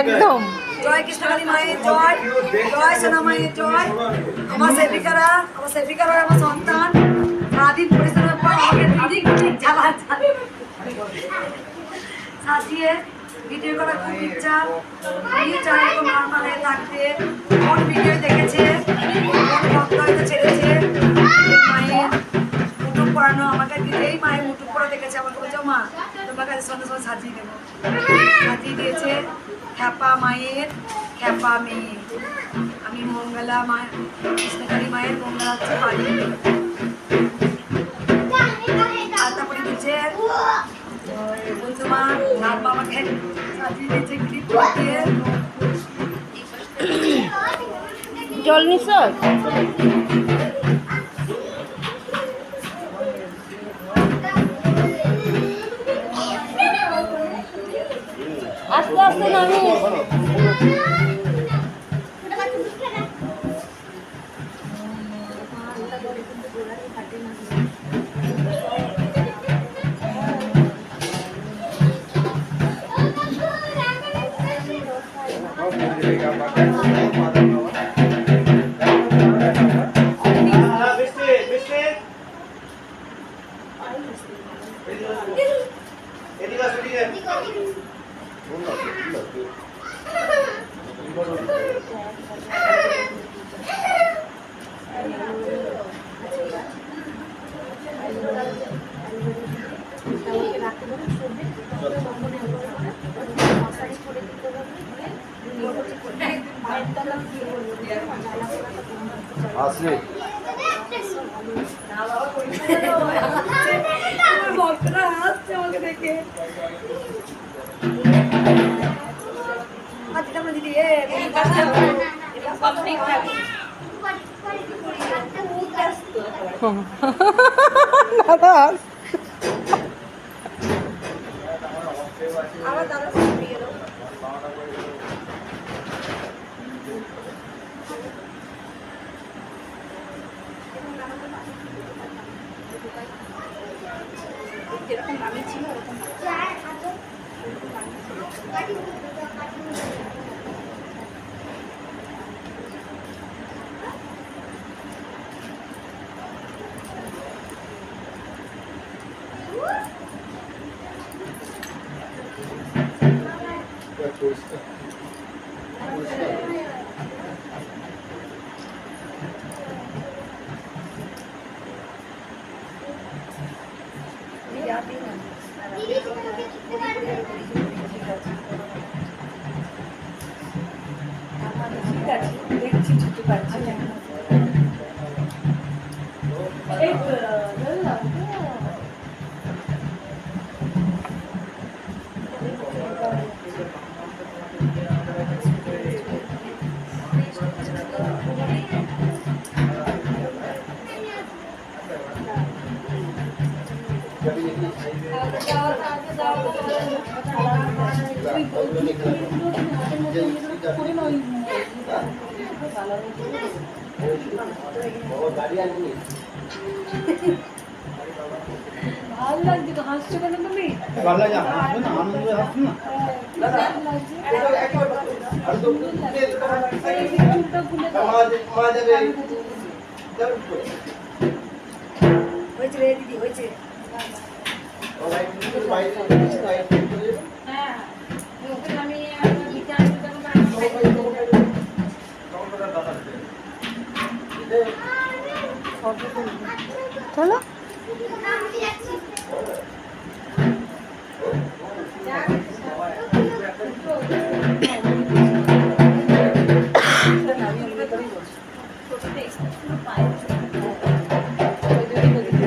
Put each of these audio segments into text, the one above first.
একদম। জয় কৃষ্ণকালী মায়ের জয় জয় সোনা মায়ের জয়। আমার সেবিকারা আমার সেবিকারা, আমার সন্তান, সারাদিন পরিশ্রমের পর আমাকে দিদি দিদি জ্বালা সাজিয়ে ভিডিও করার খুব ইচ্ছা। উনি চায় এরকম নর্মাল থাকতে। মায়ের খ্যাপা মেয়ে। আমি মঙ্গলা মা কৃষ্ণকালী মায়ের, মঙ্গলা হচ্ছে বাড়ি আর তারপরে দিচ্ছে বলছে মা, নাম আমাকে সাজিয়ে দিয়েছে ক্লিপ জল নিস আস্তে আস্তে নামি আসলে আমার আর দিদি আমরা দিদি ভালো লাগছে তো হাসছো কেন তুমি ভালো লাগে হাসবে না আনন্দ হাসবে না হয়েছে। রে দিদি হয়েছে চলো।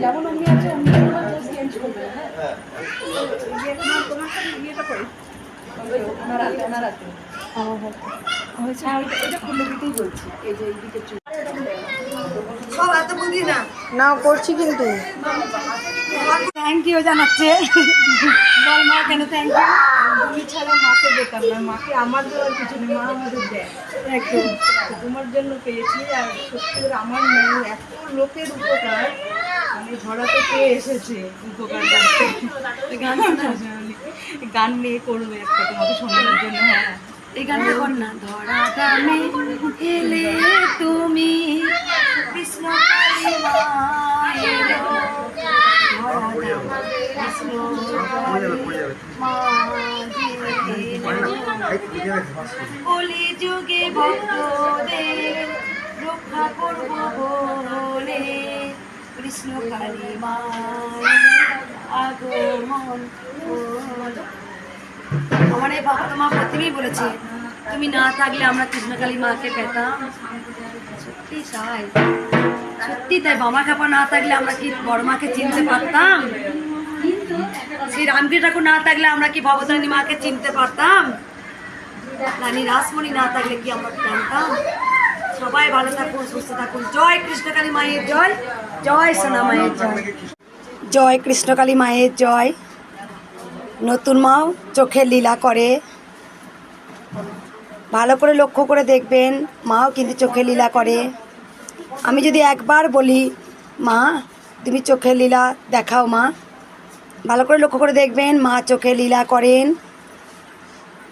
যেমন অমনি আছে অমনি চেঞ্জ করবে হ্যাঁ? তোমার ইয়েটা করে। ওনার হাতে ওনার হাতে। হ্যাঁ ওইটা এটা খুলে দিতেই বলছি এই যে এইদিকে সব এত বুদ্ধি না? না করছি কিন্তু। থ্যাংক ইউ জানাচ্ছে। বল মা কেন থ্যাংক ইউ তুমি ছাড়া মাকে পেতাম না মাকে আমার দেওয়ার কিছু নেই মা আমাদের দেয়। একদম তোমার জন্য পেয়েছি আর সত্যি করে আমার মেয়ে এত লোকের উপকার। আমি ধরাতে কে এসেছে উপকার গান গান নিয়ে করবে একটা তোমাকে শোনানোর জন্য হ্যাঁ। এই গানটা কর না। ধরা দামে এলে তুমি যুগে ভক্তদের রক্ষা করব বলে কৃষ্ণ কালী মা আগমন আমার এই ভক্ত মা প্রতিমেই বলেছে, তুমি না থাকলে আমরা কৃষ্ণকালী মাকে পেতাম। সত্যি তাই। সত্যি তাই বামা খাপা না থাকলে আমরা কি বড় মাকে চিনতে পারতাম? শ্রী রামকৃষ্ণ ঠাকুর না থাকলে আমরা কি ভবতারিণী মাকে চিনতে পারতাম? রানী রাসমণি না থাকলে কি আমরা জানতাম? সবাই ভালো থাকুন, সুস্থ থাকুন। জয় কৃষ্ণকালী মায়ের জয় জয় সোনা মায়ের জয়। জয় কৃষ্ণকালী মায়ের জয়। নতুন মাও চোখের লীলা করে। ভালো করে লক্ষ্য করে দেখবেন, মাও কিন্তু চোখের লীলা করে। আমি যদি একবার বলি, মা, তুমি চোখের লীলা দেখাও, মা। ভালো করে লক্ষ্য করে দেখবেন, মা চোখের লীলা করেন।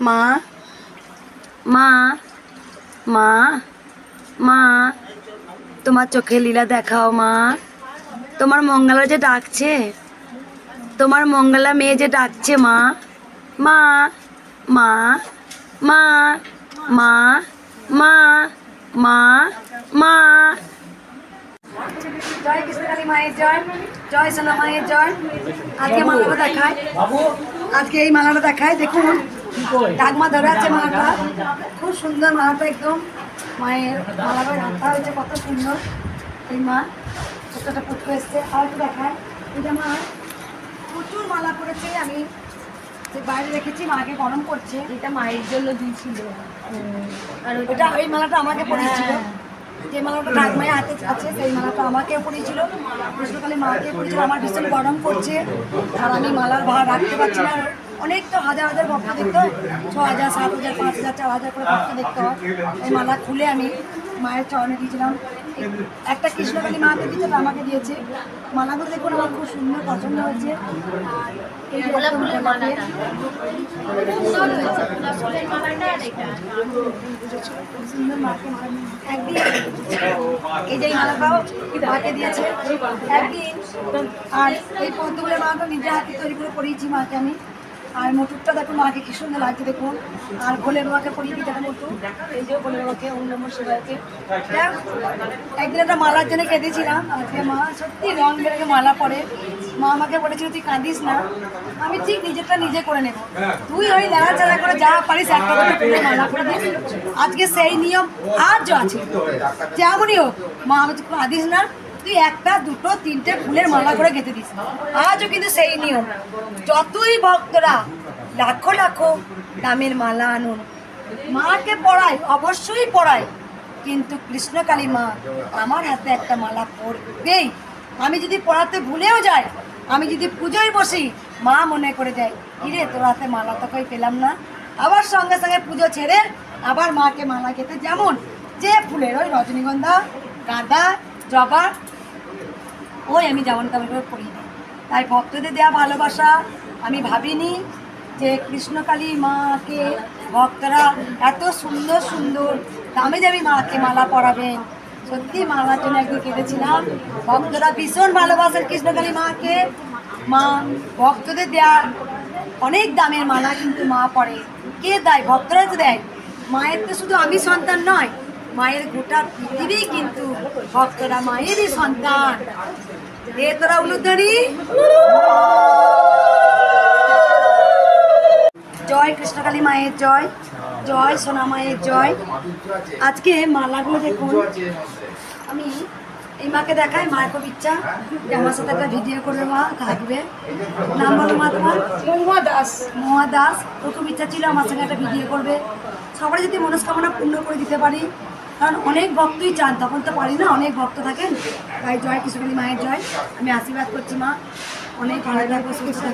মা মা মা মা, তোমার চোখের লীলা দেখাও, মা। তোমার মঙ্গলা যে ডাকছে তোমার মঙ্গলা মেয়ে যে ডাকছে, মা। মা মা মা মা মা মা মা। জয় কৃষ্ণকালী মায়ের জয় জয় সোনা মায়ের জয়। আজকে মালাটা দেখায়। আজকে এই মালাটা দেখায়, দেখুন। ডাকমা ধরে আছে মালাটা। খুব সুন্দর মালাটা একদম। মায়ের মালাটা রাখা হয়েছে, কত সুন্দর। এই মা ছোট্টটা পুটকো এসছে। আর দেখায়। এটা মা প্রচুর মালা করেছে আমি যে বাইরে রেখেছি মাকে গরম করছে। এটা মায়ের জন্য দিয়েছিল আর ওটা ওই মালাটা আমাকে পড়েছিল। যে মালাটা ঠাকমায়ের হাতে আছে সেই মালাটা আমাকেও পরিয়েছিল গ্রীষ্মকালে মাকে পরিয়েছিল আমার ভীষণ গরম করছে। আর আমি মালার ভাড়া রাখতে পারছি না। অনেক তো হাজার হাজার ভক্ত দেখতে হয়। ছ হাজার সাত হাজার পাঁচ হাজার চার হাজার করে ভক্ত দেখতে হয়। এই মালা খুলে আমি মায়ের চরণে দিয়েছিলাম। একটা কৃষ্ণকালী মাকে আর আমাকে দিয়েছে। মালাগুলো দেখুন আমার খুব সুন্দর পছন্দ হয়েছে। আর এই সুন্দর মাকে একদিন এই যে মালাটাও মাকে দিয়েছে। একদিন আর এই পদ্মগুলো মা তো নিজে হাতে তৈরি করে পরিয়েছি মাকে আমি। আর মুটুকটা দেখুন মাকে কি সুন্দর লাগছে দেখুন আর ভোলে বাবাকে পরিয়ে দিতে মুটু এই যে ভোলে বাবাকে অন্য শিবাকে। একদিন একটা মালার জন্য কেঁদেছিলাম। আজকে মা সত্যি রং বেরঙে মালা পরে। মা আমাকে বলেছিল, তুই কাঁদিস না। আমি ঠিক নিজেরটা নিজে করে নেব। তুই ওই নাড়াচাড়া করে যা পারিস, একটা মালা করে আজকে সেই নিয়ম আজও আছে। যেমনই হোক, মা আমি তুই কাঁদিস না। তুই একটা, দুটো, তিনটে ফুলের মালা করে গেঁথে দিস। আজও কিন্তু সেই নিয়ম। যতই ভক্তরা লাখো লাখো দামের মালা আনুন, মাকে পড়ায়, অবশ্যই পড়ায়, কিন্তু কৃষ্ণকালী মা আমার হাতে একটা মালা পরবেই আমি যদি পড়াতে ভুলেও যাই, আমি যদি পুজোয় বসি, মা মনে করে যায় কিরে, তোর হাতে মালা তো কই পেলাম না? আবার সঙ্গে সঙ্গে পুজো ছেড়ে আবার মাকে মালা খেতে যেমন, যে ফুলের ওই রজনীগন্ধা, গাঁদা, জবা ওই আমি যেমন তেমন করে পড়ি দিই তাই ভক্তদের দেওয়া ভালোবাসা আমি ভাবিনি যে কৃষ্ণকালী মাকে ভক্তরা এত সুন্দর সুন্দর দামি দামি মাকে মালা পরাবেন। সত্যি মালার জন্য একদিন কেঁদেছিলাম। ভক্তরা ভীষণ ভালোবাসেন কৃষ্ণকালী মাকে। মা, ভক্তদের দেওয়া অনেক দামের মালা কিন্তু মা পরে। কে দেয়? ভক্তরা তো দেয়। মায়ের তো শুধু আমি সন্তান নয় মায়ের গোটা পৃথিবী কিন্তু ভক্তরা মায়েরই সন্তান। এ তোরা উলুদারি জয় কৃষ্ণকালী মায়ের জয় জয় সোনা মায়ের জয়। আজকে মালাগুলো দেখুন। আমি এই মাকে দেখাই মায়ের খুব ইচ্ছা। যে আমার সাথে একটা ভিডিও করবে মা থাকবে। নাম বলো মা তোমার? মহুয়া দাস। মহুয়া দাস। ওর খুব ইচ্ছা ছিল আমার সঙ্গে একটা ভিডিও করবে। সবাই যদি মনস্কামনা পূর্ণ করে দিতে পারি কারণ অনেক ভক্তই চান, তখন তো পারি না, অনেক ভক্ত থাকেন। তাই জয় কৃষ্ণকালী মায়ের জয়। আমি আশীর্বাদ করছি, মা। অনেক ভালো সুস্থ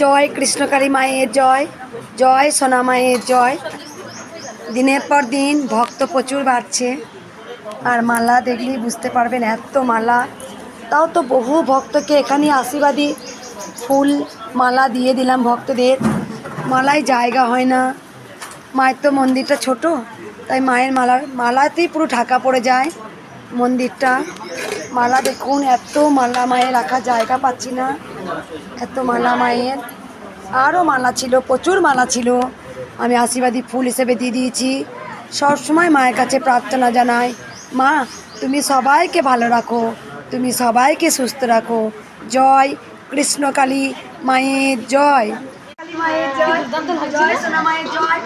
জয় কৃষ্ণকালী মায়ের জয় জয় সোনা মায়ের জয়। দিনের পর দিন ভক্ত প্রচুর বাড়ছে। আর মালা দেখলেই বুঝতে পারবেন, এত মালা। তাও তো বহু ভক্তকে এখানে আশীর্বাদী ফুল, মালা দিয়ে দিলাম ভক্তদের। মালায় জায়গা হয় না। মায়ের তো মন্দিরটা ছোট, তাই মায়ের মালার, মালাতেই পুরো ঢাকা পড়ে যায় মন্দিরটা। মালা দেখুন, এত মালা মায়ের রাখার জায়গা পাচ্ছি না। এত মালা মায়ের। আরও মালা ছিল, প্রচুর মালা ছিল। আমি আশীর্বাদী ফুল হিসেবে দিয়ে দিয়েছি। সবসময় মায়ের কাছে প্রার্থনা জানাই, মা, তুমি সবাইকে ভালো রাখো, তুমি সবাইকে সুস্থ রাখো। জয় কৃষ্ণকালী মায়ের জয়। কালী মায়ের জয় জয় সোনা মায়ের জয়